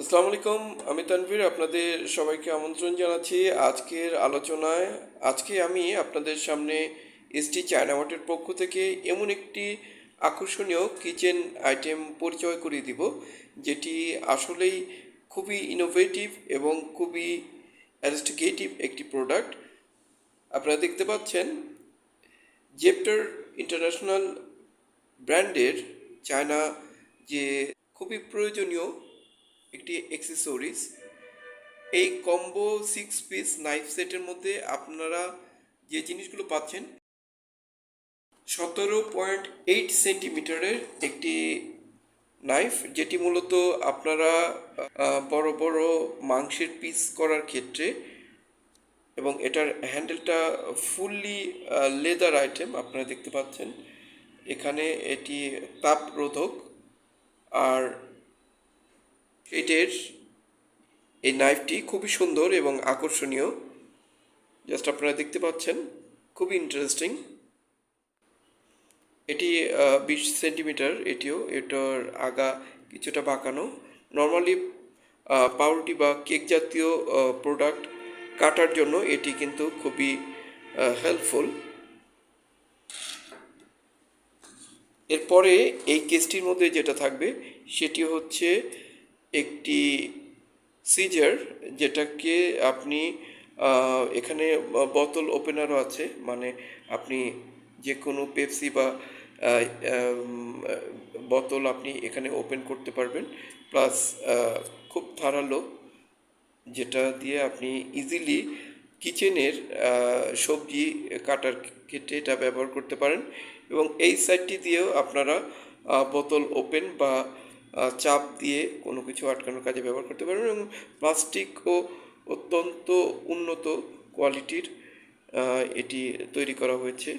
আসসালামু আলাইকুম, আমি তানভীর, আপনাদের সবাইকে আমন্ত্রণ জানাচ্ছি আজকের আলোচনায়। আজকে আমি আপনাদের সামনে এসটি চায়নামার্টের পক্ষ থেকে এমন একটি আকর্ষণীয় কিচেন আইটেম পরিচয় করিয়ে দিব, যেটি আসলেই খুবই ইনোভেটিভ এবং খুবই অ্যারিস্টিগেটিভ একটি প্রোডাক্ট আপনারা দেখতে পাচ্ছেন জেপ্টার ইন্টারন্যাশনাল ব্র্যান্ডের চায়না যে খুবই প্রয়োজনীয় একটি অ্যাক্সেসরিজ এই কম্বো সিক্স পিস নাইফ সেটের মধ্যে আপনারা যে জিনিসগুলো পাচ্ছেন, সতেরো পয়েন্ট এইট সেন্টিমিটারের একটি নাইফ যেটি মূলত আপনারা বড় বড় মাংসের পিস করার ক্ষেত্রে এবং এটার হ্যান্ডেলটা ফুললি লেদার আইটেম আপনারা দেখতে পাচ্ছেন। এখানে এটি তাপ রোধক আর এটির এই নাইফটি খুবই সুন্দর এবং আকর্ষণীয়। জাস্ট আপনারা দেখতে পাচ্ছেন, খুবই ইন্টারেস্টিং এটি বিশ সেন্টিমিটার, এটিও, এটার আগা কিছুটা বাঁকানো। নর্মালি পাউরুটি বা কেক জাতীয় প্রোডাক্ট কাটার জন্য এটি কিন্তু খুবই হেল্পফুল এরপরে এই কেসটির মধ্যে যেটা থাকবে, সেটি হচ্ছে একটি সিজার যেটাকে আপনি এখানে বোতল ওপেনারও আছে মানে আপনি যে কোনো পেপসি বা বোতল আপনি এখানে ওপেন করতে পারবেন। প্লাস খুব ধারালো, যেটা দিয়ে আপনি ইজিলি কিচেনের সবজি কাটার ক্ষেত্রে এটা ব্যবহার করতে পারেন। এবং এই সাইডটি দিয়েও আপনারা বোতল ওপেন বা চাপ দিয়ে কোনো কিছু আটকানোর কাজে ব্যবহার করতে পারবেন এবং প্লাস্টিকও অত্যন্ত উন্নত কোয়ালিটির এটি তৈরি করা হয়েছে।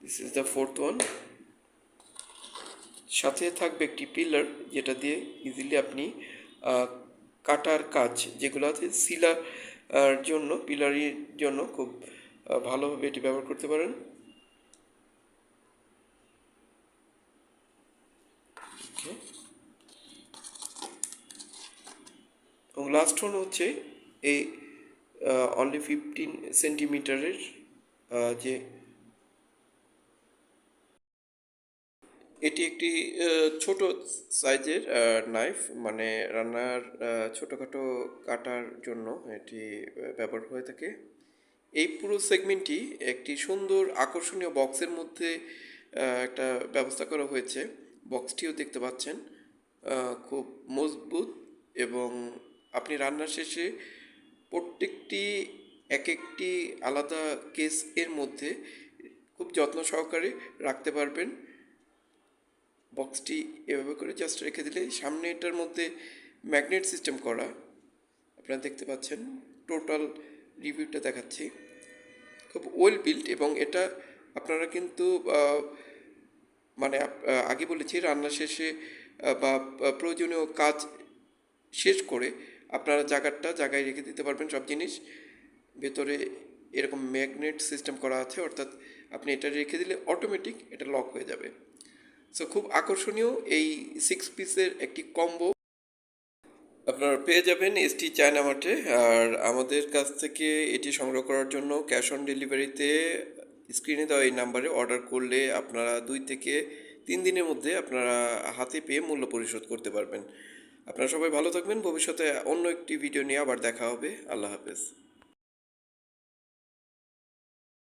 This is the fourth one সাথে থাকবে একটি পিলার যেটা দিয়ে ইজিলি আপনি কাটার কাজ যেগুলো আছে সিলার জন্য পিলারির জন্য খুব ভালোভাবে এটি ব্যবহার করতে পারেন. এবং লাস্ট ওয়ান হচ্ছে এই অনলি ফিফটিন সেন্টিমিটারের যে এটি একটি আহ, ছোট সাইজের নাইফ মানে রান্নার আহ, ছোটোখাটো কাটার জন্য এটি ব্যবহার হয়ে থাকে। এই পুরো সেগমেন্টটি একটি সুন্দর আকর্ষণীয় বক্সের মধ্যে একটা ব্যবস্থা করা হয়েছে। বক্সটিও দেখতে পাচ্ছেন খুব মজবুত এবং আপনি রান্নার শেষে প্রত্যেকটি এক একটি আলাদা কেস এর মধ্যে খুব যত্ন সহকারে রাখতে পারবেন। বক্সটি এভাবে করে জাস্ট রেখে দিলে সামনে এটার মধ্যে ম্যাগনেট সিস্টেম করা, আপনারা দেখতে পাচ্ছেন টোটাল রিভিউটা দেখাচ্ছি। খুব ওয়েল বিল্ড এবং এটা আপনারা কিন্তু মানে আগে বলেছি রান্না শেষে বা বা প্রয়োজনীয় কাজ শেষ করে আপনারা জায়গাটা জায়গায় রেখে দিতে পারবেন সব জিনিস। ভেতরে এরকম ম্যাগনেট সিস্টেম করা আছে, অর্থাৎ আপনি এটা রেখে দিলে অটোমেটিক এটা লক হয়ে যাবে। সো খুব আকর্ষণীয় এই সিক্স পিসের একটি কম্বো আপনারা পেয়ে যাবেন এসটি চায়না মার্টে আর আমাদের কাছ থেকে এটি সংগ্রহ করার জন্য ক্যাশ অন ডেলিভারিতে স্ক্রিনে দেওয়া এই নাম্বারে অর্ডার করলে আপনারা দুই থেকে তিন দিনের মধ্যে আপনারা হাতে পেয়ে মূল্য পরিশোধ করতে পারবেন। আপনারা সবাই ভালো থাকবেন। ভবিষ্যতে অন্য একটি ভিডিও নিয়ে আবার দেখা হবে। আল্লাহ হাফেজ।